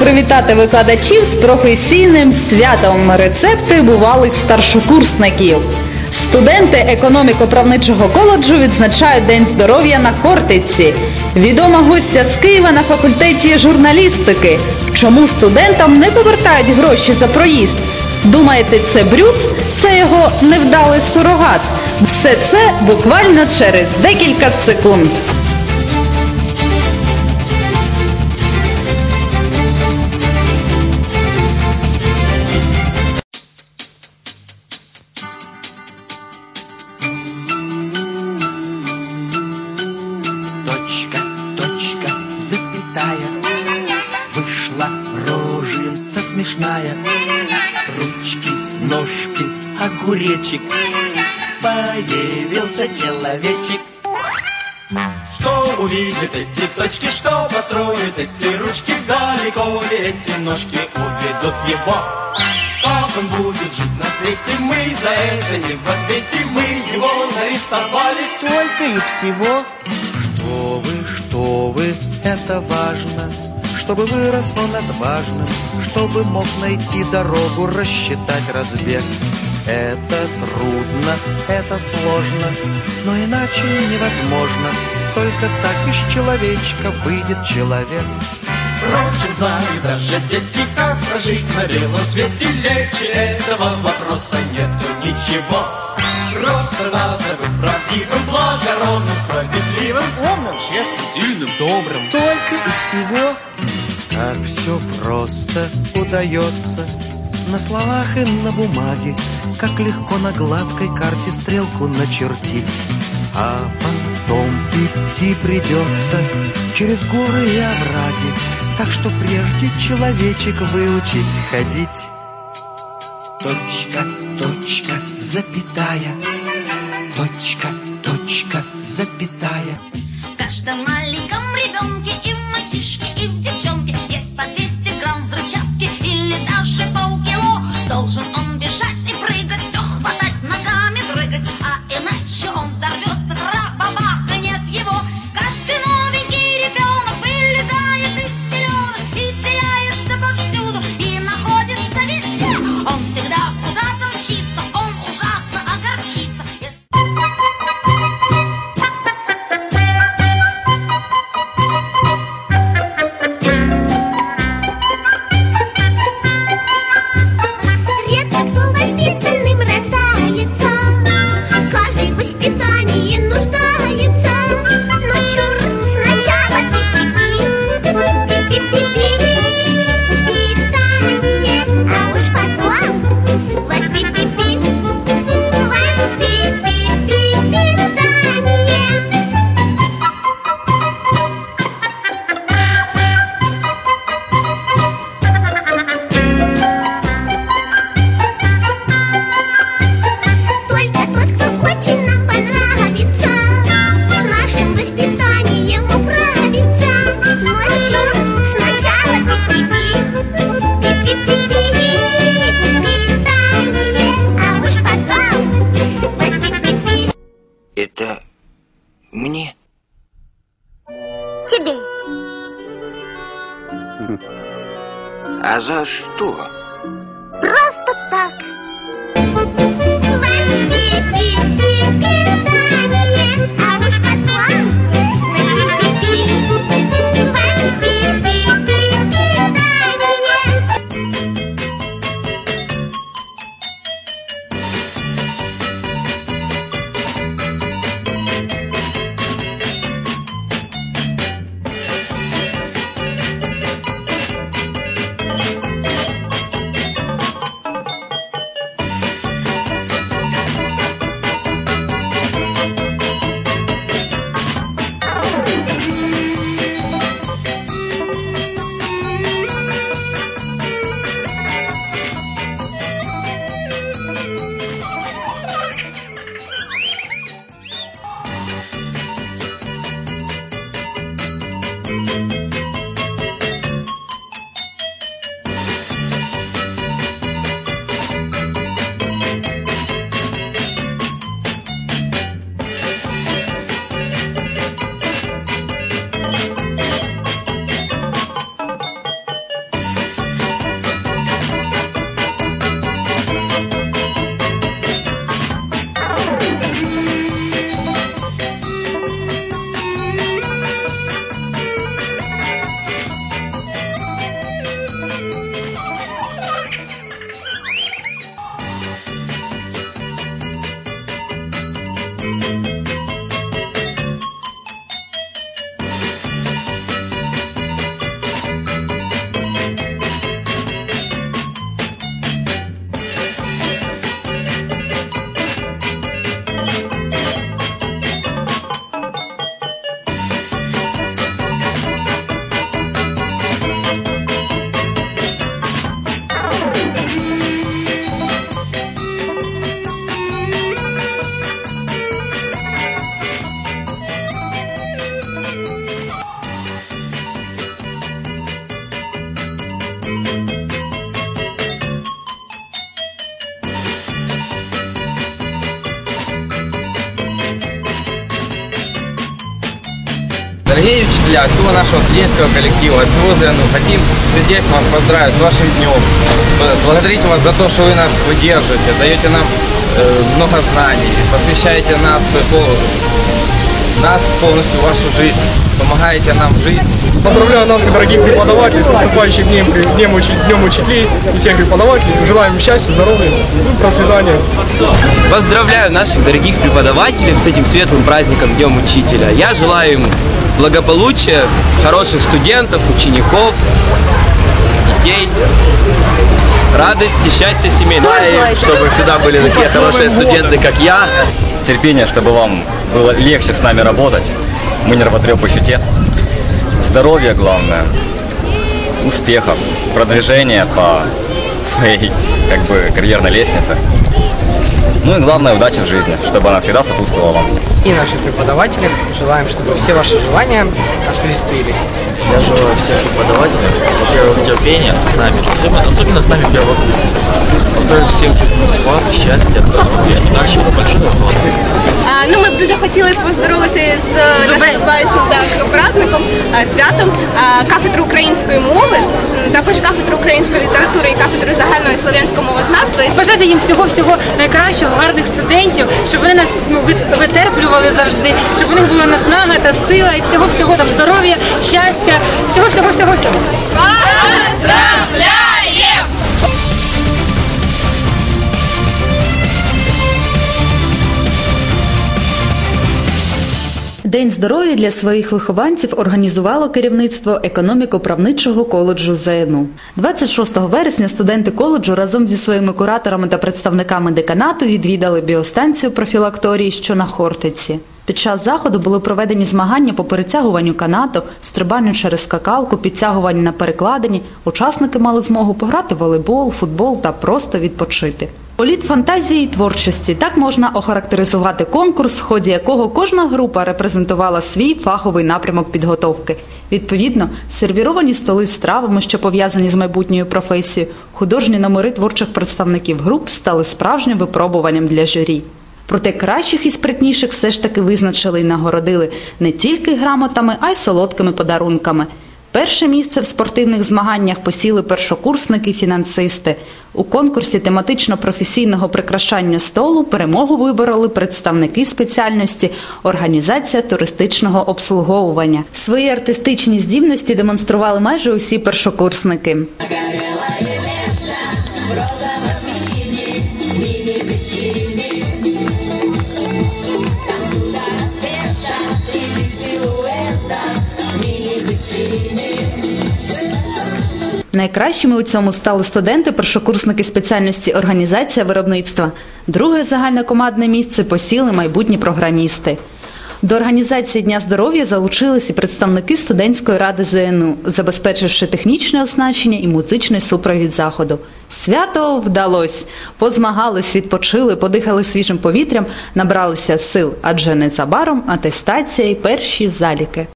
Привітати викладачів з професійним святом рецепти бувалих старшокурсників? Студенти економіко-правничого коледжу відзначають День здоров'я на Хортиці. Відома гостя з Києва на факультеті журналістики. Чому студентам не повертають гроші за проїзд? Думаєте, це Брюс? Це його невдалий сурогат. Все це буквально через декілька секунд. Смешная. Ручки, ножки, огуречек. Появился человечек. Что увидят эти точки, что построят эти ручки? Далеко ли эти ножки уведут его? Как он будет жить на свете, мы за это не в ответе. Мы его нарисовали. Только и всего. Что вы, что вы, это важно Чтобы вырос он отважным Чтобы мог найти дорогу, рассчитать разбег. Это трудно, это сложно Но иначе невозможно Только так из человечка выйдет человек. Впрочем, знают даже дети, как прожить на белом свете Легче этого вопроса нету ничего Просто надо быть правдивым, благородным, справедливым Умным, честным, сильным, добрым. Только и всего. Как все просто удается На словах и на бумаге. Как легко на гладкой карте стрелку начертить. А потом идти придется Через горы и овраги. Так что прежде, человечек, выучись ходить. Точка, точка, запятая Точка, точка, запятая В каждом маленьком ребенке и в 今。Дорогие учителя, от всего нашего студенческого коллектива, от всего ЗНУ, хотим сердечно вас поздравить с вашим днем. Благодарить вас за то, что вы нас выдерживаете, даете нам э, много знаний, посвящаете нас, э, нас полностью в вашу жизнь, помогаете нам в жизни. Поздравляю наших дорогих преподавателей с наступающим днем, днем, учи- днем учителей и всех преподавателей. Желаем счастья, здоровья, ну, процветания. Поздравляю наших дорогих преподавателей с этим светлым праздником Днем Учителя. Я желаю им благополучия, хороших студентов, учеников, детей, радости, счастья семейного. и чтобы всегда были такие хорошие студенты, как я. Терпения, чтобы вам было легче с нами работать. Мы нервотрепы щите. Здоровья главное. Успехов. Продвижения по своей как бы карьерной лестнице. Ну и главное, удачи в жизни, чтобы она всегда сопутствовала вам. и нашим преподавателям. Желаем, чтобы все ваши желания осуществились. Я желаю всем преподавателям, во-первых, терпения с нами, особенно, особенно с нами первокурсниками. Во-вторых, всем благ, счастья, здоров'я і нашого большого роду. А, Ну, ми б дуже хотіли поздоровити з е, наступаючим так, праздником, е, святом е, кафедру української мови, м, також кафедру української літератури і кафедру загального і слов'янського мовознавства. І Бажати їм всього всього найкращого, гарних студентів, щоб вони нас ну, вит- витерплювали завжди, щоб у них була наснага та сила і всього всього там здоров'я, щастя, всього всього всього всього. Поздравляем! День здоров'я для своїх вихованців організувало керівництво економіко-правничого коледжу ЗНУ. 26 вересня студенти коледжу разом зі своїми кураторами та представниками деканату відвідали біостанцію профілакторії, що на Хортиці. Під час заходу були проведені змагання по перетягуванню канату, стрибанню через скакалку, підтягуванню на перекладині. Учасники мали змогу пограти в волейбол, футбол та просто відпочити. Політ фантазії й творчості так можна охарактеризувати конкурс, в ході якого кожна група репрезентувала свій фаховий напрямок підготовки. Відповідно, сервіровані столи з стравами, що пов'язані з майбутньою професією, художні номери творчих представників груп стали справжнім випробуванням для журі. Проте кращих і спритніших все ж таки визначили і нагородили не тільки грамотами, а й солодкими подарунками. Перше місце в спортивних змаганнях посіли першокурсники-фінансисти. У конкурсі тематично-професійного прикрашання столу перемогу вибороли представники спеціальності Організація туристичного обслуговування. Свої артистичні здібності демонстрували майже усі першокурсники. Найкращими у цьому стали студенти, першокурсники спеціальності організація виробництва. Друге загальнокомандне місце посіли майбутні програмісти. До організації Дня здоров'я залучились і представники студентської ради ЗНУ, забезпечивши технічне оснащення і музичний супровід заходу. Свято вдалось. Позмагались, відпочили, подихали свіжим повітрям, набралися сил, адже незабаром атестація і перші заліки.